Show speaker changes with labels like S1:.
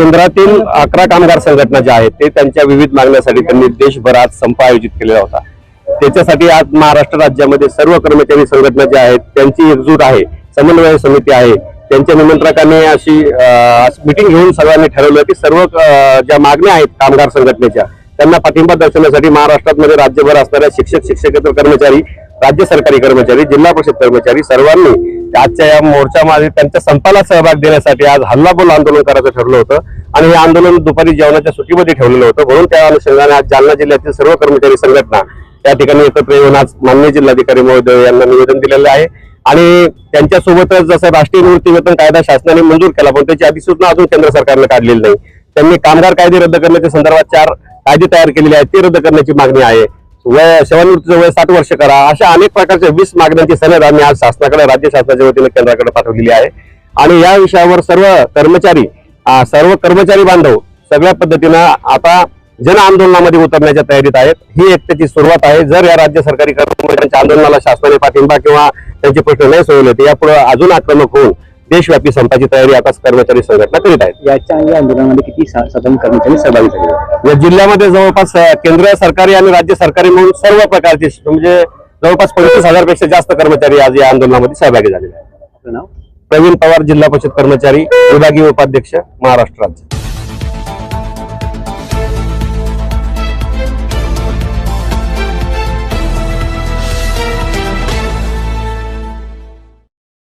S1: केंद्रातील अकरा कामगार संघटना ज्या आहेत ते त्यांच्या विविध मागण्यासाठी त्यांनी देशभरात संप आयोजित केलेला होता. त्याच्यासाठी आज महाराष्ट्र राज्यामध्ये सर्व कर्मचारी संघटना ज्या आहेत त्यांची एकजूट आहे समन्वय समिती आहे. त्यांच्या निमंत्रकाने अशी मिटिंग घेऊन सर्वांनी ठरवलं की सर्व ज्या मागण्या आहेत कामगार संघटनेच्या त्यांना पाठिंबा दर्शवण्यासाठी महाराष्ट्रामध्ये राज्यभर असणाऱ्या शिक्षक शिक्षकेतर कर्मचारी राज्य सरकारी कर्मचारी जिल्हा परिषद कर्मचारी सर्वांनी आजच्या या मोर्चामध्ये त्यांच्या संपाला सहभाग देण्यासाठी आज हल्लाबोल आंदोलन करायचं ठरलं होतं. आणि हे आंदोलन दुपारी जेवणाच्या सुट्टीमध्ये ठेवलेलं होतं. म्हणून त्या अनुषंगाने आज जालना जिल्ह्यातील सर्व कर्मचारी संघटना त्या ठिकाणी एकत्र येऊन आज मान्य जिल्हाधिकारी महोदय यांना निवेदन दिलेलं आहे. आणि त्यांच्यासोबतच जसं राष्ट्रीय निवृत्ती वेतन कायदा शासनाने मंजूर केला पण त्याची अधिसूचना अजून केंद्र सरकारने काढलेली नाही. त्यांनी कामगार कायदे रद्द करण्याच्या संदर्भात चार कायदे तयार केलेले आहेत. ते रद्द करण्याची मागणी आहे. वय सेवानिवृत्तीचं वय साठ वर्ष करा. अशा अनेक प्रकारच्या वीस मागण्यांची सनद आम्ही आज शासनाकडे राज्य शासनाच्या वतीने केंद्राकडे पाठवलेली आहे. आणि या विषयावर सर्व कर्मचारी सर्व कर्मचारी बांधव सगळ्या पद्धतीनं आता जन आंदोलनामध्ये उतरण्याच्या तयारीत आहेत. ही एक त्याची सुरुवात आहे. जर या राज्य सरकारी कर्मचाऱ्यांच्या आंदोलनाला शासनाने पाठिंबा किंवा त्यांचे प्रश्न नाही सोडवले तर यापुढे अजून आक्रमक होऊन देशव्यापी संपाची तयारी आता कर्मचारी संघटना करीत आहेत.
S2: याच्या या आंदोलनामध्ये किती साधारण कर्मचारी सहभागी झाले?
S1: या जिल्ह्यामध्ये जवळपास केंद्र सरकारी आणि राज्य सरकारी म्हणून सर्व प्रकारचे म्हणजे जवळपास पंचवीस हजारपेक्षा जास्त कर्मचारी आज या आंदोलनामध्ये सहभागी झालेले आहेत. प्रवीण पवार जिल्हा परिषद कर्मचारी विभागीय उपाध्यक्ष महाराष्ट्र राज्य.